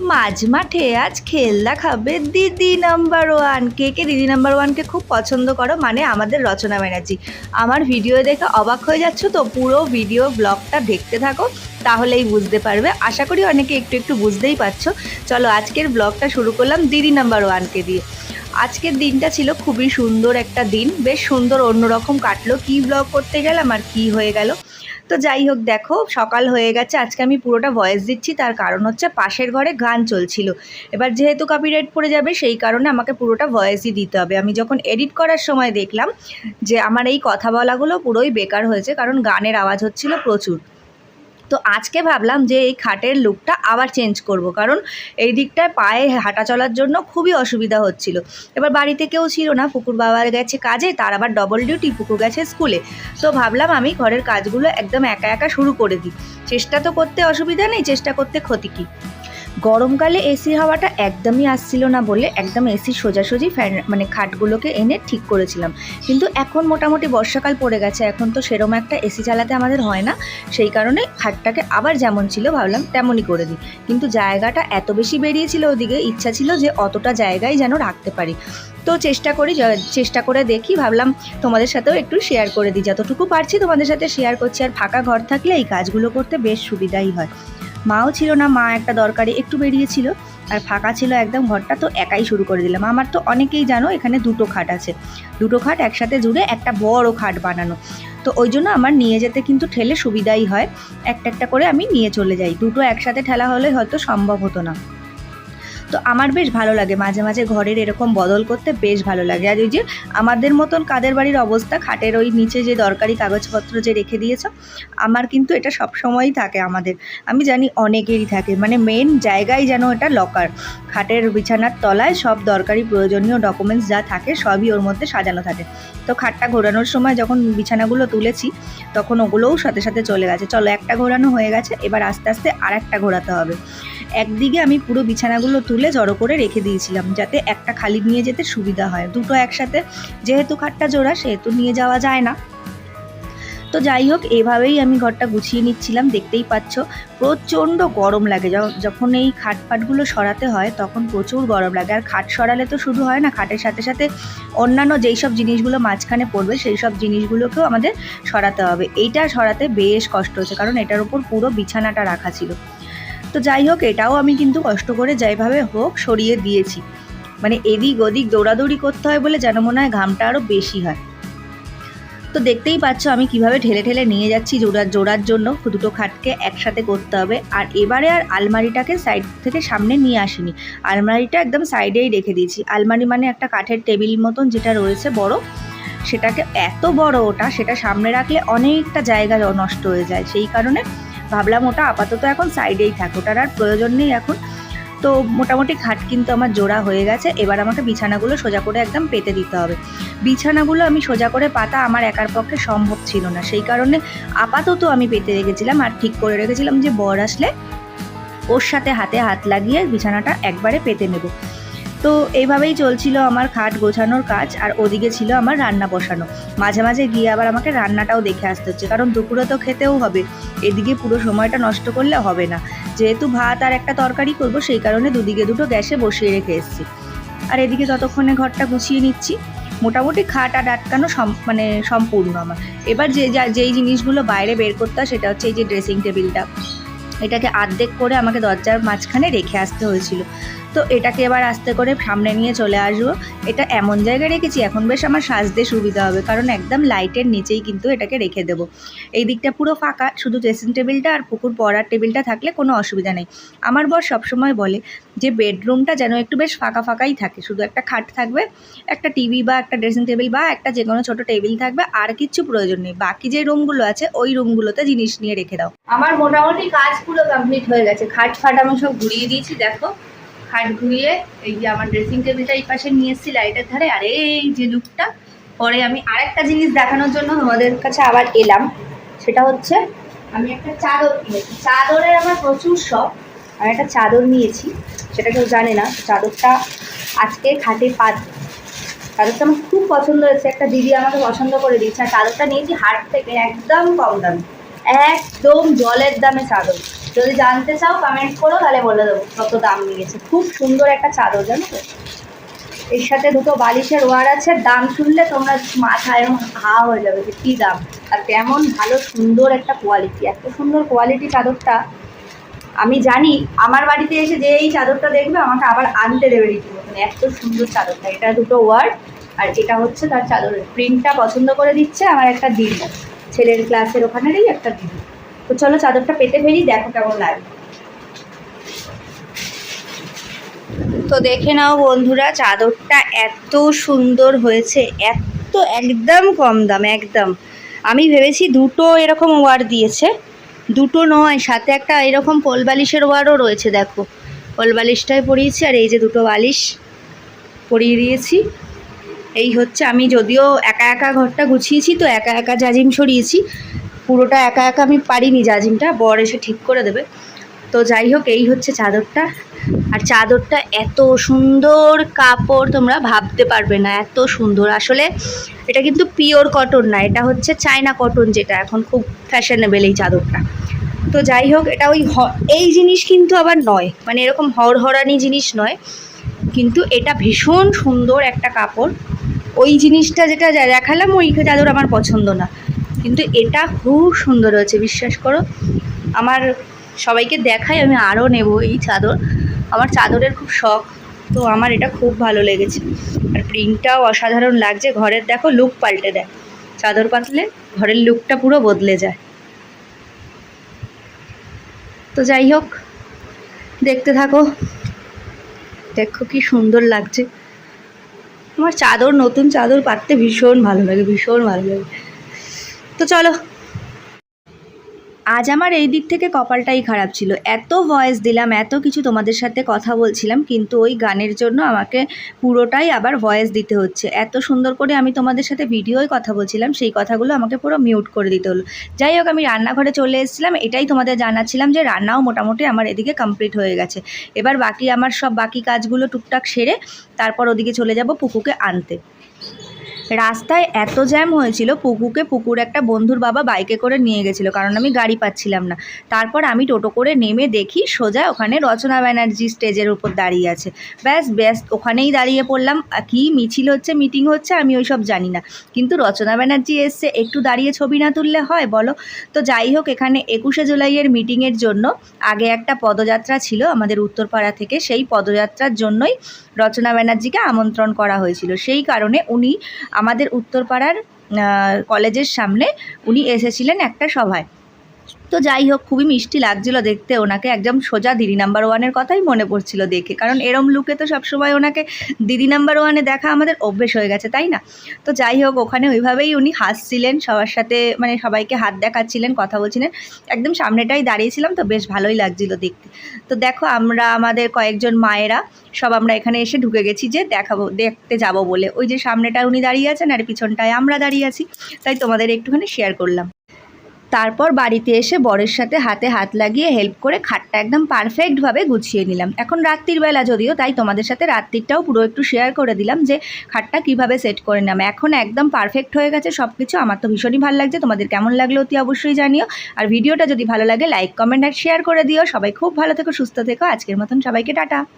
মাঝ মাঠে আজ খেলনা খাবে দিদি নাম্বার ওয়ান কে কে দিদি নাম্বার ওয়ানকে খুব পছন্দ করো? মানে আমাদের রচনা ব্যানার্জি। আমার ভিডিও দেখে অবাক হয়ে যাচ্ছ তো পুরো ভিডিও ব্লগটা দেখতে থাকো, তাহলেই বুঝতে পারবে। আশা করি অনেকে একটু একটু বুঝতেই পারছ। চলো আজকের ব্লগটা শুরু করলাম দিদি নাম্বার ওয়ানকে দিয়ে। আজকের দিনটা ছিল খুবই সুন্দর একটা দিন। বেশ সুন্দর অন্যরকম কাটলো। কি ব্লগ করতে গেলাম আর কি হয়ে গেল? তো যাই হোক, দেখো, সকাল হয়ে গেছে। আজকে আমি পুরোটা ভয়েস দিচ্ছি। তার কারণ হচ্ছে পাশের ঘরে গান চলছিল। এবার যেহেতু কপিরাইট পড়ে যাবে, সেই কারণে আমাকে পুরোটা ভয়েসই দিতে হবে। আমি যখন এডিট করার সময় দেখলাম যে আমার এই কথা বলাগুলো পুরোই বেকার হয়েছে, কারণ গানের আওয়াজ হচ্ছিল প্রচুর। তো আজকে ভাবলাম যে এই খাটের লুকটা আবার চেঞ্জ করব। কারণ এই দিকটায় পায়ে হাঁটা চলার জন্য খুবই অসুবিধা হচ্ছিল। এবার বাড়িতে কেউ ছিল না, পুকুর বাবার গেছে কাজে, তার আবার ডবল ডিউটি পুকুর গেছে স্কুলে তো ভাবলাম আমি ঘরের কাজগুলো একদম একা একা শুরু করে দিই। চেষ্টা তো করতে অসুবিধা নেই, চেষ্টা করতে ক্ষতি কী? গরমকালে এসি হাওয়াটা একদমই আসছিল না বলে একদম এসি সোজাসুজি ফ্যান মানে খাটগুলোকে এনে ঠিক করেছিলাম। কিন্তু এখন মোটামুটি বর্ষাকাল পড়ে গেছে, এখন তো সেরম একটা এসি চালাতে আমাদের হয় না। সেই কারণে খাটটাকে আবার যেমন ছিল ভাবলাম তেমনই করে দিই। কিন্তু জায়গাটা এত বেশি বেরিয়েছিল ওদিকে, ইচ্ছা ছিল যে অতটা জায়গায় যেন রাখতে পারি। তো চেষ্টা করি চেষ্টা করে দেখি, ভাবলাম তোমাদের সাথেও একটু শেয়ার করে দিই। যতটুকু পারছি তোমাদের সাথে শেয়ার করছি। আর ফাঁকা ঘর থাকলে এই কাজগুলো করতে বেশ সুবিধাই হয়। মাও ছিল না, মা একটা দরকারে একটু বেরিয়েছিল আর ফাঁকা ছিল একদম ঘরটা, তো একাই শুরু করে দিলাম। আমার তো অনেকেই জানো এখানে দুটো খাট আছে। দুটো খাট একসাথে জুড়ে একটা বড় খাট বানানো। তো ওই জন্য আমার নিয়ে যেতে কিন্তু ঠেলে সুবিধাই হয়। একটা একটা করে আমি নিয়ে চলে যাই। দুটো একসাথে ঠেলা হলে হয়তো সম্ভব হতো না। তো আমার বেশ ভালো লাগে। মাঝে মাঝে ঘরের এরকম বদল করতে বেশ ভালো লাগে। আর ওই যে আমাদের মতন কাদের বাড়ির অবস্থা, খাটের ওই নিচে যে দরকারি কাগজপত্র যে রেখে দিয়েছ, আমার কিন্তু এটা সব সময়ই থাকে আমাদের। আমি জানি অনেকেরই থাকে মানে মেন জায়গায় যেন এটা লকার খাটের বিছানার তলায় সব দরকারি প্রয়োজনীয় ডকুমেন্টস যা থাকে সবই ওর মধ্যে সাজানো থাকে। তো খাটটা ঘোরানোর সময় যখন বিছানাগুলো তুলেছি, তখন ওগুলোও সাথে সাথে চলে গেছে। চলো একটা ঘোরানো হয়ে গেছে, এবার আস্তে আস্তে আর একটা ঘোরাতে হবে। একদিকে আমি পুরো বিছানাগুলো তুলে জড়ো করে রেখে দিয়েছিলাম, যাতে একটা খালি নিয়ে যেতে সুবিধা হয়। দুটো একসাথে যেহেতু খাটটা জোড়া, সেহেতু নিয়ে যাওয়া যায় না। তো যাই হোক, এভাবেই আমি ঘরটা গুছিয়ে নিচ্ছিলাম, দেখতেই পাচ্ছ। প্রচণ্ড গরম লাগে। যখন এই খাট ফাটগুলো সরাতে হয়, তখন প্রচুর গরম লাগে। আর খাট সরালে তো শুধু হয় না, খাটের সাথে সাথে অন্যান্য যেই সব জিনিসগুলো মাঝখানে পড়বে সেই সব জিনিসগুলোকেও আমাদের সরাতে হবে। এইটা সরাতে বেশ কষ্ট হচ্ছে, কারণ এটার উপর পুরো বিছানাটা রাখা ছিল। তো যাই হোক, এটাও আমি কিন্তু কষ্ট করে যেভাবে হোক সরিয়ে দিয়েছি। মানে এদিক ওদিক দৌড়াদৌড়ি করতে হয় বলে যেন মনে হয় ঘামটা আরও বেশি হয়। তো দেখতেই পাচ্ছ আমি কীভাবে ঠেলে ঠেলে নিয়ে যাচ্ছি জোড়ার জোড়ার জন্য। দুটো খাটকে একসাথে করতে হবে। আর এবারে আর আলমারিটাকে সাইড থেকে সামনে নিয়ে আসিনি। আলমারিটা একদম সাইডেই রেখে দিয়েছি। আলমারি মানে একটা কাঠের টেবিল মতন যেটা রয়েছে বড়, সেটাকে এত বড় ওটা, সেটা সামনে রাখলে অনেকটা জায়গা নষ্ট হয়ে যায়। সেই কারণে ভাবলাম ওটা আপাতত এখন সাইডেই থাক, ওটার আর প্রয়োজন নেই এখন। তো মোটামুটি খাট কিন্তু আমার জোড়া হয়ে গেছে, এবার আমাকে বিছানাগুলো সোজা করে একদম পেতে দিতে হবে। বিছানাগুলো আমি সোজা করে পাতা আমার একার পক্ষে সম্ভব ছিল না, সেই কারণে আপাতত আমি পেতে রেখেছিলাম আর ঠিক করে রেখেছিলাম যে বর আসলে ওর সাথে হাতে হাত লাগিয়ে বিছানাটা একবারে পেতে নেব। তো এইভাবেই চলছিল আমার খাট গোছানোর কাজ আর ওদিকে ছিল আমার রান্না বসানো। মাঝে মাঝে গিয়ে আবার আমাকে রান্নাটাও দেখে আসতে হচ্ছে, কারণ দুপুরে তো খেতেও হবে। এদিকে পুরো সময়টা নষ্ট করলে হবে না। যেহেতু ভাত আর একটা তরকারি করব, সেই কারণে দুদিকে দুটো গ্যাসে বসিয়ে রেখে এসেছি। আর এদিকে ততক্ষণে ঘরটা গুছিয়ে নিচ্ছি। মোটামুটি খাট আর আটকানো সম- মানে সম্পূর্ণ আমার। এবার যে যা, যেই জিনিসগুলো বাইরে বের করতে হয়, সেটা হচ্ছে এই যে ড্রেসিং টেবিলটা এটাকে আর্ধেক করে আমাকে দরজার মাঝখানে রেখে আসতে হয়েছিল। তো এটাকে এবার আস্তে করে সামনে নিয়ে চলে আসব। এটা এমন জায়গায় রেখেছি, এখন বেশ আমার সাজতে সুবিধা হবে, কারণ একদম লাইটের নিচেই কিন্তু এটাকে রেখে দেবো। এই দিকটা পুরো ফাঁকা, শুধু ড্রেসিং টেবিলটা আর পুকুর পড়ার টেবিলটা থাকলে কোনো অসুবিধা নেই। আমার বর সবসময় বলে যে, বেডরুমটা যেন একটু বেশ ফাঁকা ফাঁকাই থাকে, শুধু একটা খাট থাকবে, একটা টিভি বা একটা ড্রেসিং টেবিল বা একটা যে কোনো ছোটো টেবিল থাকবে, আর কিচ্ছু প্রয়োজন নেই। বাকি যে রুমগুলো আছে, ওই রুমগুলোতে জিনিস নিয়ে রেখে দাও। আমার মোটামুটি কাজ পুরো কমপ্লিট হয়ে গেছে, খাট ফাট আমি সব ঘুরিয়ে দিয়েছি, দেখো। খাট ঘুরিয়ে এই যে আমার ড্রেসিং টেবিলটা এই পাশে নিয়ে এসেছি লাইটের ধারে। আর এই যে লুকটা পরে আমি আরেকটা জিনিস দেখানোর জন্য তোমাদের কাছে আবার এলাম। সেটা হচ্ছে, আমি একটা চাদর কিনেছি। চাদরের আমার প্রচুর শখ আর একটা চাদর নিয়েছি। সেটা কেউ জানে না, চাদরটা আজকে খাটে পাত চাদরটা আমার খুব পছন্দ হয়েছে। একটা দিদি আমাকে পছন্দ করে দিয়েছে। আর চাদরটা নিয়েছি হাট থেকে একদম কম দামে। একদম জলের দামে চাদর। যদি জানতে চাও কমেন্ট করো, তাহলে বলে দেবো কত দাম নিয়েছে খুব সুন্দর একটা চাদর, জানো তো? এর সাথে দুটো বালিশের ওয়ার আছে, দাম শুনলে তোমরা মাথায় হা হয়ে যাবে যে কী দাম। আর কেমন ভালো, সুন্দর একটা কোয়ালিটি এত সুন্দর কোয়ালিটি চাদরটা, আমি জানি আমার বাড়িতে এসে যে এই চাদরটা দেখবে, আমাকে আবার আনতে দেবে রীতিমতন এত সুন্দর চাদরটা। এটা দুটো ওয়ার্ড আর এটা হচ্ছে তার চাদরের প্রিন্টটা পছন্দ করে দিচ্ছে আমার একটা দিদি। ছেলের ক্লাসের ওখানেরই একটা দিদি। তো চলো চাদরটা পেতে ফেরি দেখো কেমন লাগে। তো দেখে নাও বন্ধুরা, চাদরটা এত সুন্দর হয়েছে, এত একদম কম দাম, একদম। আমি ভেবেছি দুটো এরকম ওয়ার দিয়েছে, দুটো নয়, সাথে একটা এরকম পোল বালিশের ওয়ারও রয়েছে, দেখো। পোল বালিশটাই পরিয়েছি, আর এই যে দুটো বালিশ পরিয়ে দিয়েছি। এই হচ্ছে আমি যদিও একা একা ঘরটা গুছিয়েছি, তো একা একা জাজিম সরিয়েছি পুরোটা একা একা আমি পারিনি জাজিমটা বর এসে ঠিক করে দেবে। তো যাই হোক, এই হচ্ছে চাদরটা। আর চাদরটা এত সুন্দর কাপড় তোমরা ভাবতে পারবে না, এত সুন্দর। আসলে এটা কিন্তু পিওর কটন না, এটা হচ্ছে চায়না কটন যেটা, এখন খুব ফ্যাশনেবেল এই চাদরটা। তো যাই হোক, এটা ওই এই জিনিস কিন্তু আবার নয় মানে এরকম হরহরানি জিনিস নয়। কিন্তু এটা ভীষণ সুন্দর একটা কাপড়। ওই জিনিসটা যেটা দেখালাম, ওই চাদর আমার পছন্দ না। কিন্তু এটা খুব সুন্দর হয়েছে, বিশ্বাস করো। আমার সবাইকে দেখাই আমি আরও নেব এই চাদর। আমার চাদরের খুব শখ, তো আমার এটা খুব ভালো লেগেছে। আর প্রিন্টটাও অসাধারণ লাগছে, ঘরের দেখো লুক পাল্টে দেয়। চাদর পাতলে ঘরের লুকটা পুরো বদলে যায়। তো যাই হোক, দেখতে থাকো। দেখো কি সুন্দর লাগছে। আমার চাদর, নতুন চাদর পাততে ভীষণ ভালো লাগে, ভীষণ ভালো লাগে। তো চলো। আজ আমার এই দিক থেকে কপালটাই খারাপ ছিল। এত ভয়েস দিলাম, এত কিছু তোমাদের সাথে কথা বলছিলাম, কিন্তু ওই গানের জন্য আমাকে পুরোটাই আবার ভয়েস দিতে হচ্ছে। এত সুন্দর করে আমি তোমাদের সাথে ভিডিওয় কথা বলছিলাম, সেই কথাগুলো আমাকে পুরো মিউট করে দিতে হলো। যাই হোক, আমি রান্নাঘরে চলে এসেছিলাম, এটাই তোমাদের জানাচ্ছিলাম যে রান্নাও মোটামুটি আমার এদিকে কমপ্লিট হয়ে গেছে। এবার বাকি আমার সব বাকি কাজগুলো টুকটাক সেরে তারপর ওদিকে চলে যাব পুকুকে আনতে। রাস্তায় এত জ্যাম হয়েছিল, পুকুকে পুকুর একটা বন্ধুর বাবা বাইকে করে নিয়ে গেছিল, কারণ আমি গাড়ি পাচ্ছিলাম না। তারপর আমি টোটো করে নেমে দেখি সোজা ওখানে রচনা ব্যানার্জি স্টেজের উপর দাঁড়িয়ে আছে। ব্যাস ব্যাস, ওখানেই দাঁড়িয়ে পড়লাম। কি মিছিল হচ্ছে, মিটিং হচ্ছে, আমি ওই সব জানি না। কিন্তু রচনা ব্যানার্জি এসছে, একটু দাঁড়িয়ে ছবি না তুললে হয়, বলো? তো যাই হোক, এখানে একুশে জুলাইয়ের মিটিংয়ের জন্য আগে একটা পদযাত্রা ছিল আমাদের উত্তরপাড়া থেকে, সেই পদযাত্রার জন্যই রচনা ব্যানার্জিকে আমন্ত্রণ করা হয়েছিল। সেই কারণে উনি আমাদের উত্তরপাড়ার কলেজের সামনে উনি এসেছিলেন একটা সভায়। তো যাই হোক, খুবই মিষ্টি লাগছিল দেখতে। ওনাকে একদম সোজা দিদি নাম্বার ওয়ানের কথাই মনে পড়ছিল দেখে। কারণ এরম লুকে তো সবসময় ওনাকে দিদি নাম্বার ওয়ানে দেখা আমাদের অভ্যেস হয়ে গেছে, তাই না? তো যাই হোক, ওখানে ওইভাবেই উনি হাসছিলেন, সবার সাথে মানে সবাইকে হাত দেখাচ্ছিলেন, কথা বলছিলেন। একদম সামনেটাই দাঁড়িয়েছিলাম তো বেশ ভালোই লাগছিল দেখতে। তো দেখো, আমরা আমাদের কয়েকজন মায়েরা সব আমরা এখানে এসে ঢুকে গেছি যে দেখাবো, দেখতে যাব বলে। ওই যে সামনেটা উনি দাঁড়িয়ে আছেন আর পিছনটায় আমরা দাঁড়িয়ে আছি, তাই তোমাদের একটুখানি শেয়ার করলাম। তারপর বাড়িতে এসে বরের সাথে হাতে হাত লাগিয়ে হেল্প করে খাটটা একদম পারফেক্টভাবে গুছিয়ে নিলাম। এখন রাত্রির বেলা যদিও, তাই তোমাদের সাথে রাত্রিরটাও পুরো একটু শেয়ার করে দিলাম যে খাটটা কীভাবে সেট করে নিলাম। এখন একদম পারফেক্ট হয়ে গেছে সব কিছু আমার তো ভীষণই ভালো লাগছে। তোমাদের কেমন লাগল অতি অবশ্যই জানিও। আর ভিডিওটা যদি ভালো লাগে লাইক কমেন্ট আর শেয়ার করে দিও। সবাই খুব ভালো থেকো, সুস্থ থেকো। আজকের মতন সবাইকে টাটা।